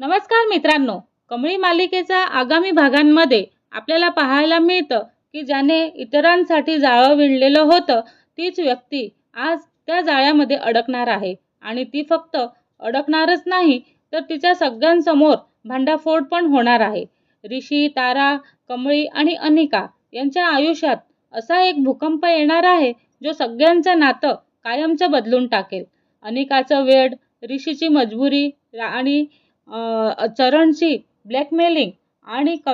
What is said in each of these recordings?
नमस्कार मित्रांनो कमळी मालिकेचा आगामी भागांमध्ये आपल्याला पाहायला मिळतं की ज्याने इतरांसाठी जाळं विणलेलं होतं तीच व्यक्ती आज त्या जाळ्यामध्ये अडकणार आहे. आणि ती फक्त अडकणारच नाही तर तिच्या सगळ्यांसमोर भांडाफोड पण होणार आहे. ऋषी तारा कमळी आणि अनिका यांच्या आयुष्यात असा एक भूकंप येणार आहे जो सगळ्यांचं नातं कायमचं बदलून टाकेल. अनिकाचं वेड ऋषीची मजबुरी आणि चरणची ब्लॅकमेलिंग आणि क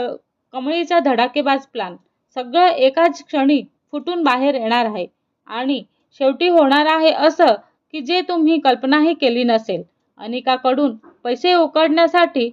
कमळीचा धडाकेबाज प्लान सगळं एकाच क्षणी फुटून बाहेर येणार आहे. आणि शेवटी होणार आहे असं की जे तुम्ही कल्पनाही केली नसेल. अनिकाकडून पैसे उकडण्यासाठी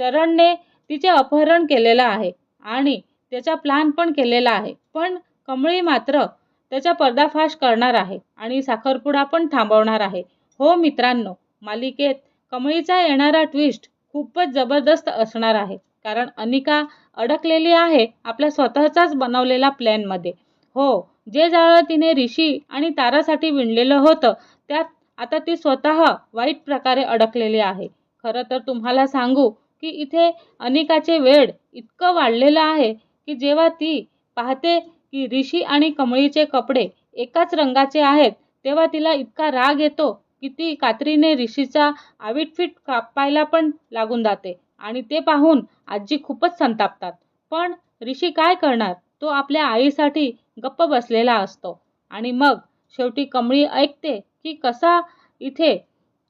चरणने तिचे अपहरण केलेलं आहे आणि त्याचा प्लान पण केलेला आहे. पण कमळी मात्र त्याचा पर्दाफाश करणार आहे आणि साखरपुडा पण थांबवणार आहे. हो मित्रांनो मालिकेत कमळीचा येणारा ट्विस्ट खूपच जबरदस्त असणार आहे. कारण अनिका अडकलेली आहे आपल्या स्वतःचाच बनवलेला प्लॅनमध्ये हो जे जाळं तिने ऋषी आणि तारासाठी विणलेलं होतं त्यात आता ती स्वतः वाईट प्रकारे अडकलेली आहे. खरं तर तुम्हाला सांगू की इथे अनिकाचे वेड इतकं वाढलेलं आहे की जेव्हा ती पाहते की ऋषी आणि कमळीचे कपडे एकाच रंगाचे आहेत तेव्हा तिला इतका राग येतो किती कात्रीने ऋषीचा आविटफिट कापायला पण लागून जाते आणि ते पाहून आजी खूपच संतापतात. पण ऋषी काय करणार? तो आपल्या आईसाठी गप्प बसलेला असतो. आणि मग शेवटी कमळी ऐकते की कसा इथे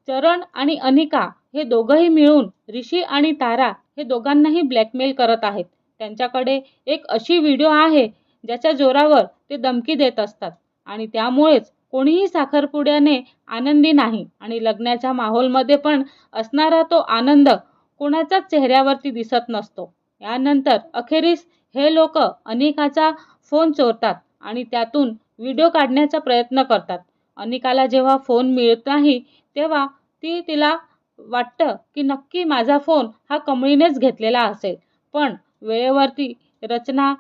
चरण आणि अनिका हे दोघंही मिळून ऋषी आणि तारा हे दोघांनाही ब्लॅकमेल करत आहेत. त्यांच्याकडे एक अशी व्हिडिओ आहे ज्याच्या जोरावर ते धमकी देत असतात. आणि त्यामुळेच कोणीही साखरपुड्याने आनंदी नाही आणि लग्नाच्या माहोलमध्ये पण असणारा तो आनंद कोणाच्याच चेहऱ्यावरती दिसत नसतो. यानंतर अखेरीस हे लोक अनिकाचा फोन चोरतात आणि त्यातून व्हिडिओ काढण्याचा प्रयत्न करतात. अनिकाला जेव्हा फोन मिळत नाही तेव्हा ती तिला वाटतं की नक्की माझा फोन हा कमळीनेच घेतलेला असेल. पण वेळेवरती रचना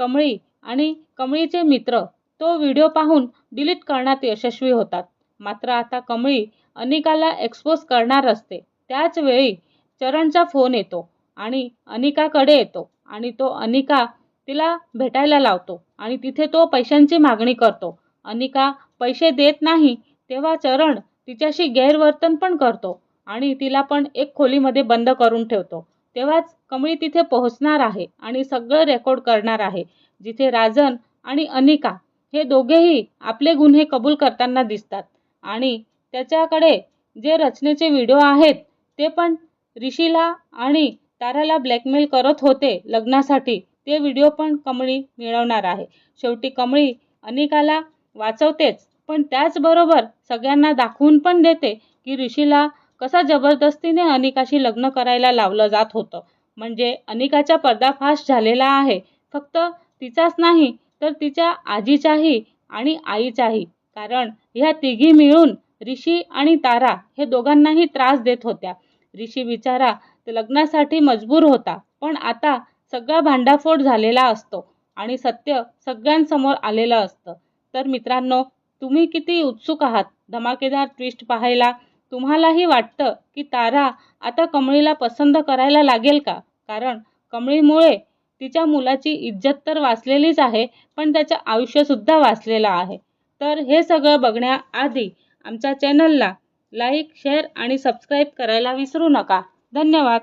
कमळी आणि कमळीचे मित्र तो व्हिडिओ पाहून डिलीट करण्यात यशस्वी होतात. मात्र आता कमळी अनिकाला एक्सपोज करणार असते. त्याचवेळी चरणचा फोन येतो आणि अनिकाकडे येतो आणि तो अनिका तिला भेटायला लावतो आणि तिथे तो पैशांची मागणी करतो. अनिका पैसे देत नाही तेव्हा चरण तिच्याशी गैरवर्तन पण करतो आणि तिला पण एक खोलीमध्ये बंद करून ठेवतो. तेव्हाच कमळी तिथे पोहोचणार आहे आणि सगळं रेकॉर्ड करणार आहे जिथे राजन आणि अनिका हे दोघेही आपले गुन्हे कबूल करताना दिसतात. आणि त्याच्याकडे जे रचनेचे व्हिडिओ आहेत ते पण ऋषीला आणि ताराला ब्लॅकमेल करत होते लग्नासाठी. ते व्हिडिओ पण कमळी मिळवणार आहे. शेवटी कमळी अनिकाला वाचवतेच पण त्याचबरोबर सगळ्यांना दाखवून पण देते की ऋषीला कसा जबरदस्तीने अनिकाशी लग्न करायला लावलं जात होतं. म्हणजे अनिकाचा पर्दाफाश झालेला आहे. फक्त तिचाच नाही तर तिच्या आजीच्याही आणि आईच्याही. कारण ह्या तिघी मिळून ऋषी आणि तारा हे दोघांनाही त्रास देत होत्या. ऋषी बिचारा लग्नासाठी मजबूर होता. पण आता सगळा भांडाफोड झालेला असतो आणि सत्य सगळ्यांसमोर आलेलं असतं. तर मित्रांनो तुम्ही किती उत्सुक आहात? धमाकेदार ट्विस्ट पाहायला. तुम्हालाही वाटतं की तारा आता कमळीला पसंत करायला लागेल का? कारण कमळीमुळे तिच्या मुलाची इज्जत तर वाचलेलीच आहे पण त्याचं आयुष्यसुद्धा वाचलेलं आहे. तर हे सगळं बघण्याआधी आमच्या चॅनलला लाईक शेअर आणि सबस्क्राईब करायला विसरू नका. धन्यवाद.